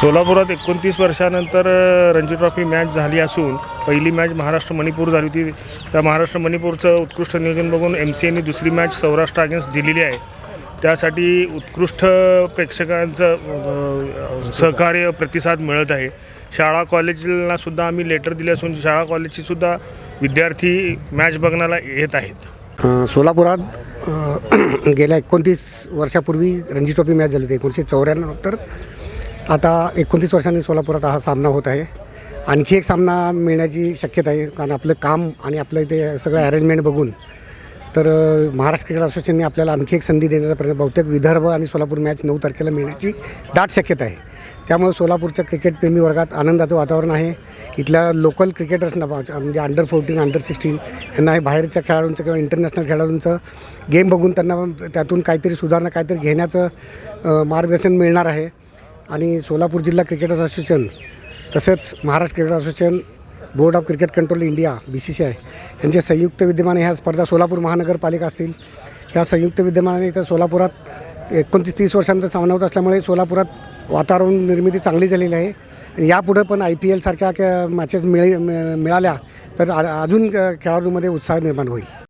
सोलापुरात एकोणतीस वर्षानंतर रणजी ट्रॉफी मॅच झाली असून पहिली मॅच महाराष्ट्र मणिपूर झाली होती. त्या महाराष्ट्र मणिपूरचं उत्कृष्ट नियोजन बघून एम सी एने दुसरी मॅच सौराष्ट्र अगेन्स्ट दिलेली आहे. त्यासाठी उत्कृष्ट प्रेक्षकांचं सहकार्य प्रतिसाद मिळत आहे. शाळा कॉलेजला सुद्धा आम्ही लेटर दिले असून शाळा कॉलेजची सुद्धा विद्यार्थी मॅच बघण्याला येत आहेत. सोलापुरात गेल्या एकोणतीस वर्षापूर्वी रणजी ट्रॉफी मॅच झाली होती. एकोणीसशे चौऱ्याण्णव तर आता एकोणतीस वर्षांनी सोलापुरात हा सामना होत आहे. आणखी एक सामना मिळण्याची शक्यता आहे कारण आपलं काम आणि आपलं इथे सगळं अरेंजमेंट बघून तर महाराष्ट्र क्रिकेट असोसिएशनने आपल्याला आणखी एक संधी देण्याचा प्रयत्न बहुतेक विदर्भ आणि सोलापूर मॅच नऊ तारखेला मिळण्याची दाट शक्यता आहे. त्यामुळे सोलापूरच्या क्रिकेटप्रेमी वर्गात आनंदाचं वातावरण आहे. इथल्या लोकल क्रिकेटर्सना म्हणजे अंडर फोर्टीन अंडर सिक्स्टीन यांना हे बाहेरच्या खेळाडूंचं किंवा इंटरनॅशनल खेळाडूंचं गेम बघून त्यांना त्यातून काहीतरी सुधारणा काहीतरी घेण्याचं मार्गदर्शन मिळणार आहे. आणि सोलापूर जिल्हा क्रिकेट असोसिएशन तसेच Maharashtra cricket association board of cricket control India B C C I यांचे संयुक्त विद्यमाने ह्या स्पर्धा सोलापूर महानगरपालिका असतील. ह्या संयुक्त विद्यमानाने इथं सोलापुरात एकोणतीस तीस वर्षांचा सामना होत असल्यामुळे सोलापुरात वातावरण निर्मिती चांगली झालेली आहे. आणि यापुढं पण आय पी एलसारख्या मॅचेस मिळे मिळाल्या तर आ- अजून खेळाडूंमध्ये उत्साह निर्माण होईल.